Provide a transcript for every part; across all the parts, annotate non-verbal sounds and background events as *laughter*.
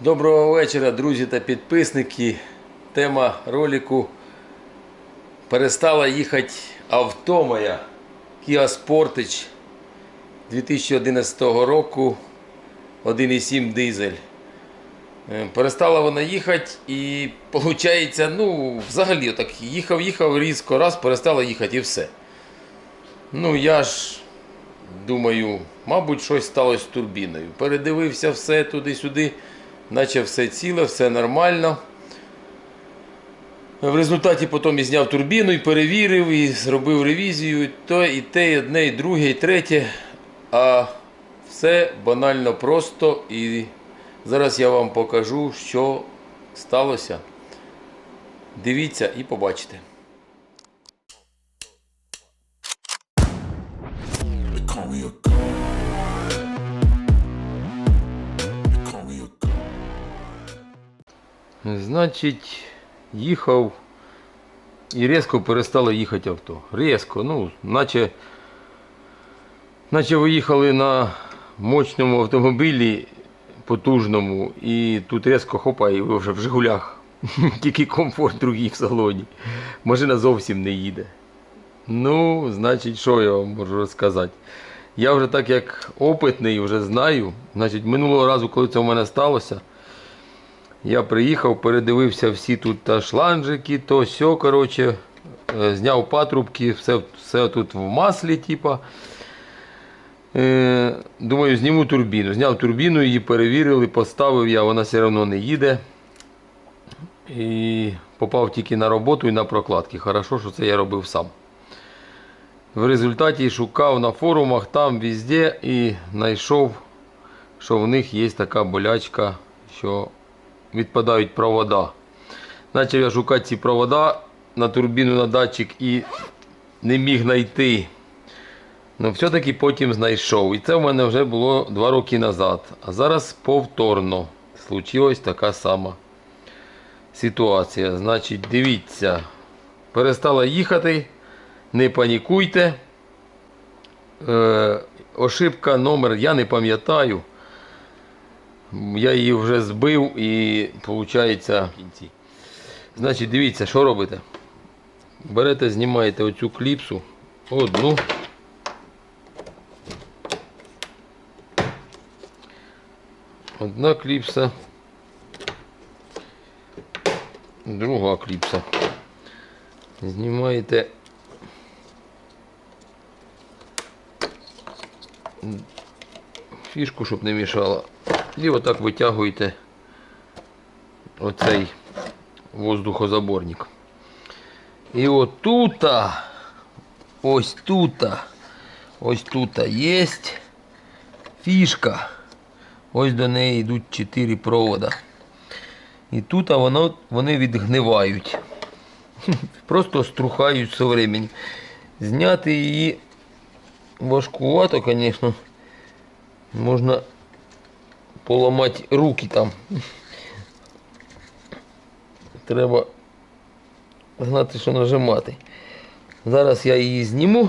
Доброго вечора, друзі та підписники. Тема ролику перестала їхати авто моя Kia Sportage 2011 року 1,7 дизель. Е, Перестала вона їхати і виходить, ну, взагалі так їхав, їхав різко, раз, перестала їхати і все. Ну, я ж думаю, мабуть, щось сталося з турбіною. Передивився все туди-сюди, наче все ціле, все нормально. В результаті потім і зняв турбіну, і перевірив, і зробив ревізію. То і те, і одне, і друге, і третє. А все банально просто. І зараз я вам покажу, що сталося. Дивіться і побачите. Значить, їхав і різко перестало їхати авто. Різко, ну, наче, наче ви їхали на мощному автомобілі потужному, і тут різко хопа, і ви вже в Жигулях. *laughs* Тільки комфорт другий в салоні. Машина зовсім не їде. Ну, значить, що я вам можу розказати? Я вже так як опитний, вже знаю. Значить, минулого разу, коли це в мене сталося, я приїхав, передивився всі тут та шланжики, то все, коротше, е, зняв патрубки, все, все тут в маслі, типа. Е, думаю, зніму турбіну. Зняв турбіну, її перевірили, поставив я, вона все одно не їде. І попав тільки на роботу і на прокладки. Хорошо, що це я робив сам. В результаті шукав на форумах там везде і знайшов, що в них є така болячка, що відпадають провода. Почав я шукати ці провода на турбіну на датчик і не міг знайти. Ну, все-таки потім знайшов. І це в мене вже було 2 роки назад. А зараз повторно случилась така сама ситуація. Значить, дивіться, перестала їхати, не панікуйте. Е, ошибка номер я не пам'ятаю. Я її вже збив і виходить кінці. Значить, дивіться, що робите. Берете, знімаєте оцю кліпсу, одну. Одна кліпса. Друга кліпса. Знімаєте фішку, щоб не мішала. І отак витягуєте оцей воздухозаборник. І отут, ось тут, ось тут є фішка. Ось до неї йдуть 4 провода. І тут воно, вони відгнивають. *laughs* Просто струхають все времени. Зняти її важкувато, звісно. Можна поламати руки там. Треба знати, що нажимати. Зараз я її зніму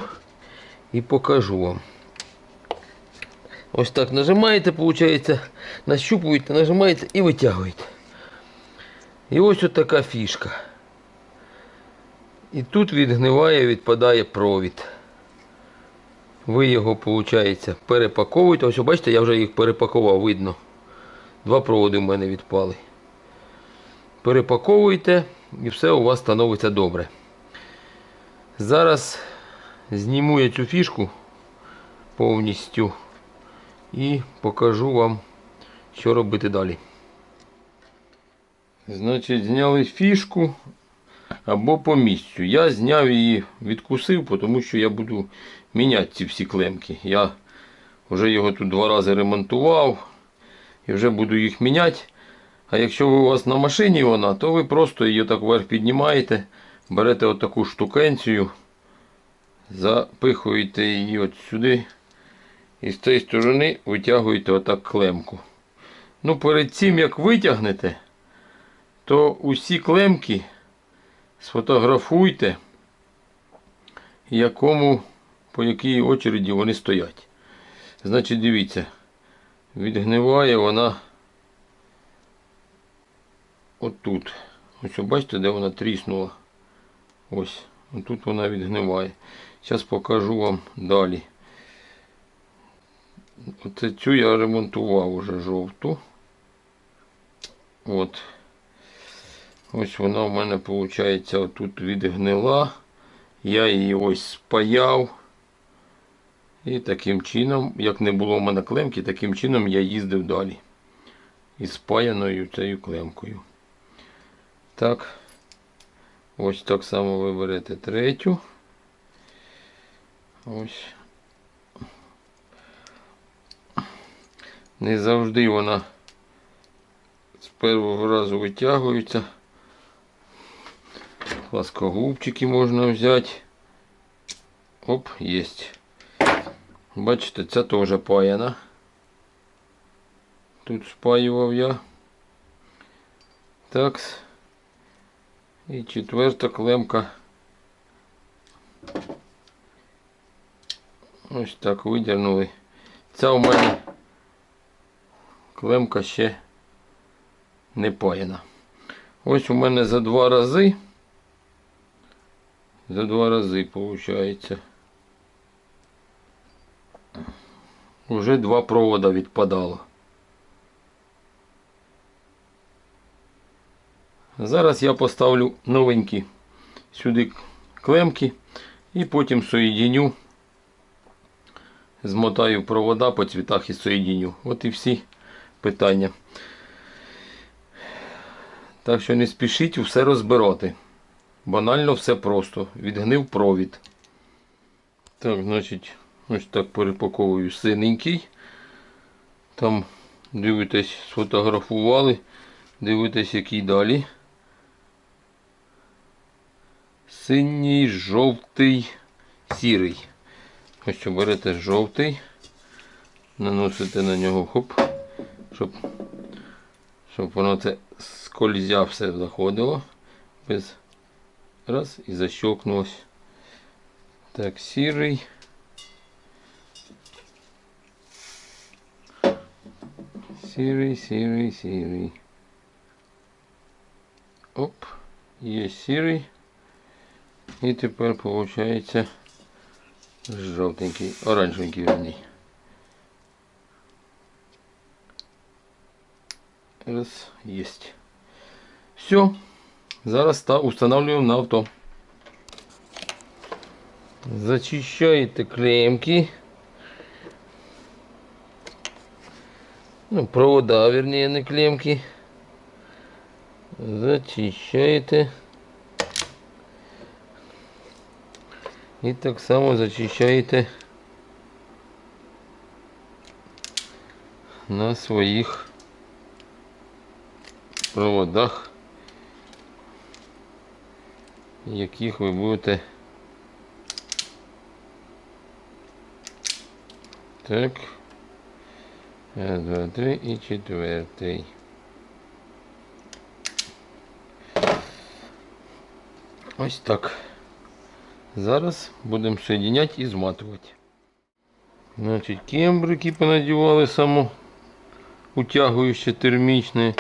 і покажу вам. Ось так нажимаєте, виходить, нащупуєте, нажимаєте і витягуєте. І ось от така фішка. І тут відгниває, відпадає провід. Ви його, виходить, перепаковуєте. Ось бачите, я вже їх перепакував, видно. Два проводи в мене відпали. Перепаковуєте і все у вас становиться добре. Зараз зніму я цю фішку повністю і покажу вам, що робити далі. Значить, зняли фішку або по місцю. Я зняв її, відкусив, тому що я буду міняти ці всі клемки. Я вже його тут два рази ремонтував і вже буду їх міняти. А якщо у вас на машині вона, то ви просто її так вверх піднімаєте, берете отаку штукенцію, запихуєте її от сюди. І з цієї сторони витягуєте отак клемку. Ну, перед цим як витягнете, то усі клемки сфотографуйте, якому, по якій очереді вони стоять. Значить, дивіться, відгниває вона отут. Ось бачите, де вона тріснула. Ось. Тут вона відгниває. Зараз покажу вам далі. Оце цю я ремонтував уже жовту. От. Ось вона в мене, виходить, отут відгнила. Я її ось спаяв. І таким чином, як не було в мене клемки, таким чином я їздив далі. Із спаяною цією клемкою. Так. Ось так само ви берете третю. Ось. Не завжди вона з першого разу витягується. Пласкогубчики можна взяти. Оп, єсть. Бачите, це теж паяна. Тут спаював я. Так. І четверта клемка. Ось так видернули. Ця у мене клемка ще не паяна. Ось у мене за два рази. За два рази виходить. Уже два провода відпадало. Зараз я поставлю новенькі сюди клемки і потім соєдиню, змотаю провода по цвітах і соєдиню. От і всі питання. Так що не спішіть все розбирати. Банально все просто. Відгнив провід. Так, значить, ось так перепаковую синенький. Там дивитесь, сфотографували. Дивитесь, який далі. Синій, жовтий, сірий. Ось берете жовтий, наносите на нього хоп, щоб, щоб воно це скользя все заходило. Без раз і защелкнулось. Так, сірий. Сірий, сірий, сірий. Оп, є сірий. І тепер виходить жовтенький, оранжевенький верній. Раз, есть. Все. Зараз та устанавливаем на авто. Зачищаете клемки. Ну, провода, вернее, не клемки. Зачищаете. І так само зачищаєте на своїх проводах, яких ви будете так. Раз, два, три і четвертий. Ось так. Зараз будемо соединяти і зматувати. Значить, кембрики понадівали само утягуюче термічне.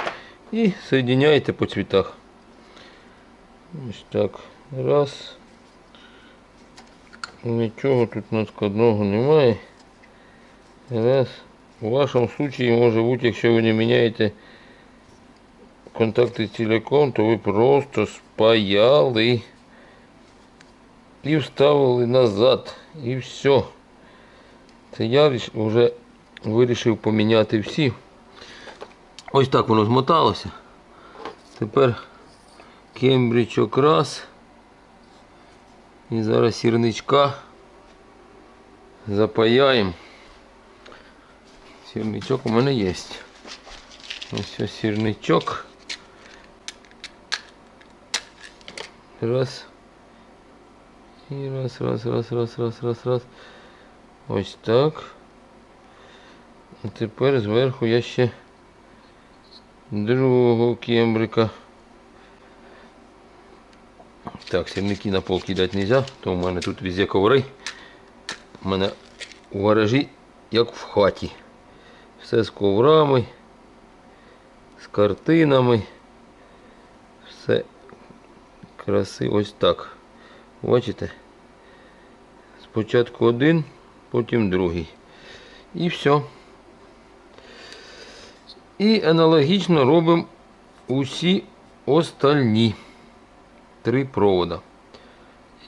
І соединяєте по цвітах. Ось так. Раз. Нічого тут надскладного немає. Раз. У вашому случаї може бути, якщо ви не міняєте контакти ціляком, то ви просто спаяли і вставили назад. І все. Це я вже вирішив поміняти всі. Ось так воно змоталося. Тепер кембричок раз. І зараз сірничка запаяємо. Сірничок у мене є. Ось ось сірничок. Раз. І раз, раз, раз, раз, раз, раз, раз. Ось так. А тепер зверху я ще другого кембрика. Так, сірники на пол кидати не можна, то у мене тут везде коври. У мене у гаражі як в хаті. Все з коврами, з картинами. все красиво ось так. Бачите? Спочатку один, потім другий. І все. І аналогічно робимо усі остальні три провода.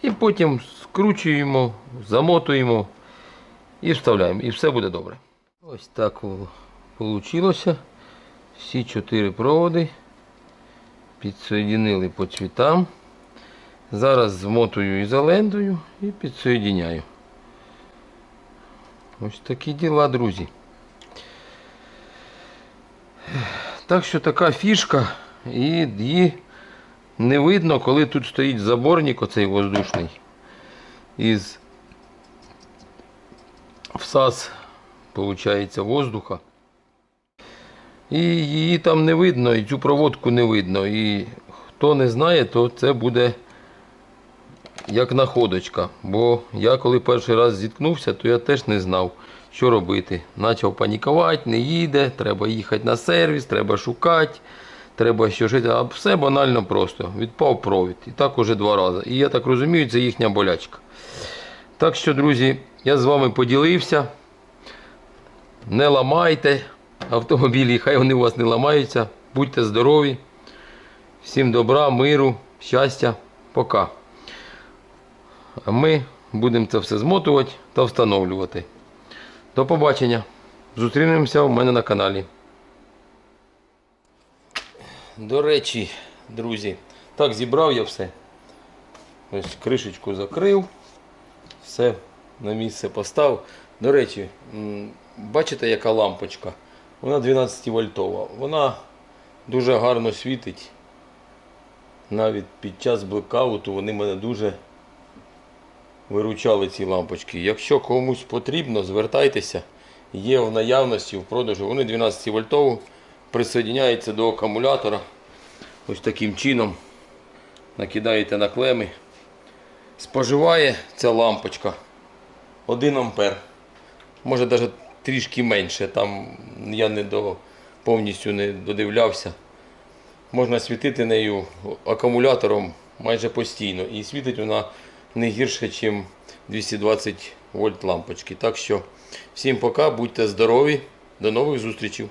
І потім скручуємо, замотуємо і вставляємо. І все буде добре. Ось так вийшло. Всі чотири проводи підсоєдинили по цвітам. Зараз змотую ізолентою і підсоєдиняю. Ось такі діла, друзі. Так що така фішка, і її не видно, коли тут стоїть заборник оцей воздушний із всас, виходить, воздуха. І її там не видно, і цю проводку не видно. І хто не знає, то це буде як находочка. Бо я коли перший раз зіткнувся, то я теж не знав, що робити. Почав панікувати, не їде, треба їхати на сервіс, треба шукати, треба що жити. А все банально просто. Відпав провід. І так уже два рази. І я так розумію, це їхня болячка. Так що, друзі, я з вами поділився. Не ламайте автомобілі, хай вони у вас не ламаються. Будьте здорові. Всім добра, миру, щастя. Пока. А ми будемо це все змотувати та встановлювати. До побачення. Зустрінемося у мене на каналі. До речі, друзі, так зібрав я все. Ось кришечку закрив. Все на місце поставив. До речі, бачите, яка лампочка? Вона 12 вольтова. Вона дуже гарно світить. Навіть під час блекауту вони мене дуже виручали ці лампочки. Якщо комусь потрібно, звертайтеся. Є в наявності в продажу. Вони 12 вольтові, присоединяються до акумулятора. Ось таким чином. Накидаєте на клеми. Споживає ця лампочка 1 ампер. Може навіть трішки менше. Там я не до, повністю не додивлявся. Можна світити нею акумулятором майже постійно. І світить вона не гірше, ніж 220 вольт лампочки. Так що всім пока, будьте здорові, до нових зустрічей.